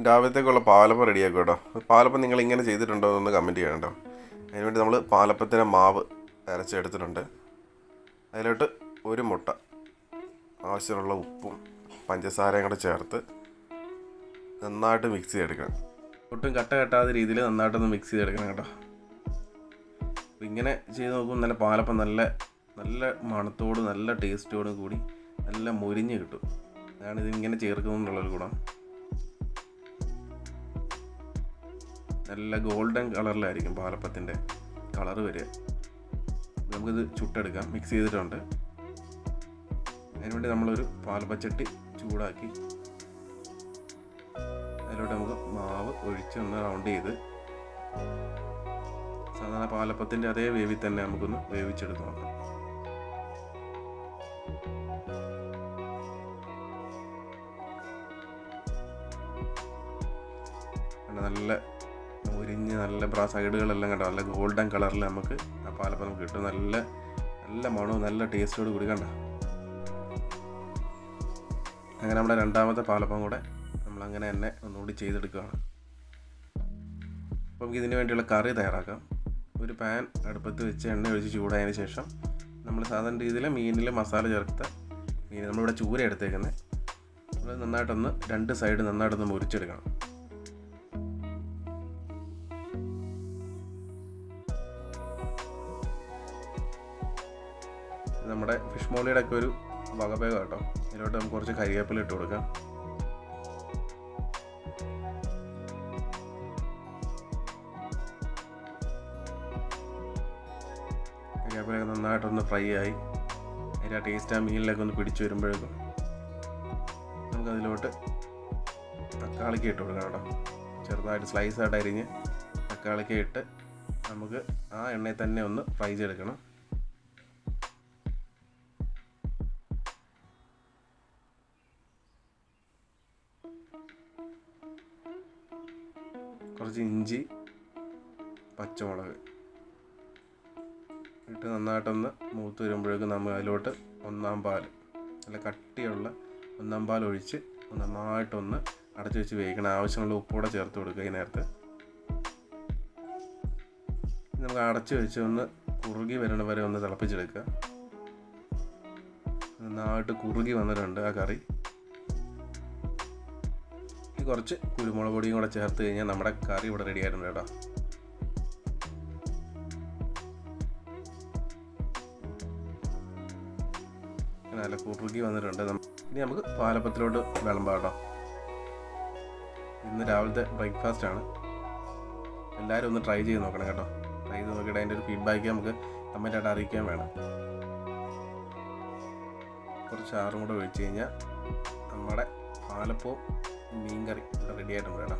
രാവിലത്തേക്കുള്ള പാലപ്പം റെഡിയാക്കും കേട്ടോ. പാലപ്പം നിങ്ങൾ ഇങ്ങനെ ചെയ്തിട്ടുണ്ടോ എന്നൊന്ന് കമന്റ് ചെയ്യണം കേട്ടോ. അതിനുവേണ്ടി നമ്മൾ പാലപ്പത്തിന് മാവ് അരച്ചെടുത്തിട്ടുണ്ട്. അതിലോട്ട് ഒരു മുട്ട ആവശ്യമുള്ള ഉപ്പും പഞ്ചസാരയും കൂടെ ചേർത്ത് നന്നായിട്ട് മിക്സ് ചെയ്തെടുക്കണം. ഒട്ടും കട്ട കെട്ടാത്ത രീതിയിൽ നന്നായിട്ടൊന്ന് മിക്സ് ചെയ്തെടുക്കണം കേട്ടോ. അപ്പോൾ ഇങ്ങനെ ചെയ്ത് നോക്കുമ്പോൾ നല്ല പാലപ്പം നല്ല നല്ല മണത്തോട് നല്ല ടേസ്റ്റോടും കൂടി നല്ല മുരിഞ്ഞ് കിട്ടും. അതാണ് ഇതിങ്ങനെ ചേർക്കുന്നതിനുള്ളൊരു ഗുണം. നല്ല ഗോൾഡൻ കളറിലായിരിക്കും പാലപ്പത്തിന്റെ കളറ് വരിക. നമുക്കിത് ചുട്ടെടുക്കാം. മിക്സ് ചെയ്തിട്ടുണ്ട്. അതിനുവേണ്ടി നമ്മളൊരു പാലപ്പച്ചട്ടി ചൂടാക്കി അതിലോട്ട് നമുക്ക് മാവ് ഒഴിച്ച് ഒന്ന് റൗണ്ട് ചെയ്ത് സാധാരണ പാലപ്പത്തിന്റെ അതേ വേവിൽ തന്നെ നമുക്കൊന്ന് വേവിച്ചെടുത്ത് നോക്കാം. നല്ല ഉരിഞ്ഞ് നല്ല ബ്രാ സൈഡുകളെല്ലാം കണ്ടോ? നല്ല ഗോൾഡൻ കളറിൽ നമുക്ക് ആ പാലപ്പം നമുക്ക് കിട്ടും. നല്ല നല്ല മണവും നല്ല ടേസ്റ്റോട് കൂടി കണ്ട? അങ്ങനെ നമ്മുടെ രണ്ടാമത്തെ പാലപ്പം കൂടെ നമ്മളങ്ങനെ തന്നെ ഒന്നുകൂടി ചെയ്തെടുക്കുകയാണ്. അപ്പോൾ നമുക്ക് ഇതിന് വേണ്ടിയുള്ള കറി തയ്യാറാക്കാം. ഒരു പാൻ അടുപ്പത്ത് വെച്ച് എണ്ണ ഒഴിച്ച് ചൂടായതിന് ശേഷം നമ്മൾ സാധാരണ രീതിയിൽ മീനിൽ മസാല ചേർത്ത മീൻ നമ്മളിവിടെ ചൂര എടുത്തേക്കുന്നത് നമ്മൾ നന്നായിട്ടൊന്ന് രണ്ട് സൈഡ് നന്നായിട്ടൊന്ന് മുരിച്ചെടുക്കണം. നമ്മുടെ ഫിഷ് മോളിയുടെ ഒക്കെ ഒരു വകഭേദം കേട്ടോ. ഇതിലോട്ട് നമുക്ക് കുറച്ച് കരിവേപ്പില ഇട്ട് കൊടുക്കാം. കരിവേപ്പിലൊക്കെ നന്നായിട്ടൊന്ന് ഫ്രൈ ആയി. അതിന്റെ ആ ടേസ്റ്റ് ആ മീനിലൊക്കെ ഒന്ന് പിടിച്ചു വരുമ്പോഴേക്കും നമുക്കതിലോട്ട് തക്കാളിക്ക് ഇട്ട് കൊടുക്കാം കേട്ടോ. ചെറുതായിട്ട് സ്ലൈസ് ആയിട്ട് അരിഞ്ഞ് തക്കാളിക്ക് ഇട്ട് നമുക്ക് ആ എണ്ണയിൽ തന്നെ ഒന്ന് ഫ്രൈ ചെയ്തെടുക്കണം. കുറച്ച് ഇഞ്ചി പച്ചമുളക് ഇട്ട് നന്നായിട്ടൊന്ന് മൂത്ത് വരുമ്പോഴേക്കും നമ്മൾ അതിലോട്ട് ഒന്നാം പാൽ നല്ല കട്ടിയുള്ള ഒന്നാം പാൽ ഒഴിച്ച് നന്നായിട്ടൊന്ന് അടച്ചു വെച്ച് വേവിക്കണം. ആവശ്യമുള്ള ഉപ്പൂടെ ചേർത്ത് കൊടുക്കുക ഈ നേരത്ത്. നമുക്ക് അടച്ചു വെച്ച് ഒന്ന് കുറുകി വരണ വരെ ഒന്ന് തിളപ്പിച്ചെടുക്കുക. നന്നായിട്ട് കുറുകി വന്നിട്ടുണ്ട് ആ കറി. കുറച്ച് കുരുമുളക് പൊടിയും കൂടെ ചേർത്ത് കഴിഞ്ഞാൽ നമ്മുടെ കറി ഇവിടെ റെഡി ആയിട്ടുണ്ട് കേട്ടോ. നല്ല കുറുകി വന്നിട്ടുണ്ട്. ഇനി നമുക്ക് പാലപ്പത്തിലോട്ട് വിളമ്പാം കേട്ടോ. ഇന്ന് രാവിലത്തെ ബ്രേക്ക്ഫാസ്റ്റ് ആണ്. എല്ലാവരും ഒന്ന് ട്രൈ ചെയ്ത് നോക്കണം കേട്ടോ. ട്രൈ ചെയ്ത് നോക്കിയിട്ട് അതിന്റെ ഒരു ഫീഡ്ബാക്ക് നമുക്ക് കമന്റായിട്ട് അറിയിക്കാൻ വേണം. കുറച്ച് ആറും കൂടെ ഒഴിച്ച് കഴിഞ്ഞാൽ നമ്മുടെ പാലപ്പവും മീൻകറി ഇവിടെ റെഡി ആയിട്ടുണ്ട് കേട്ടോ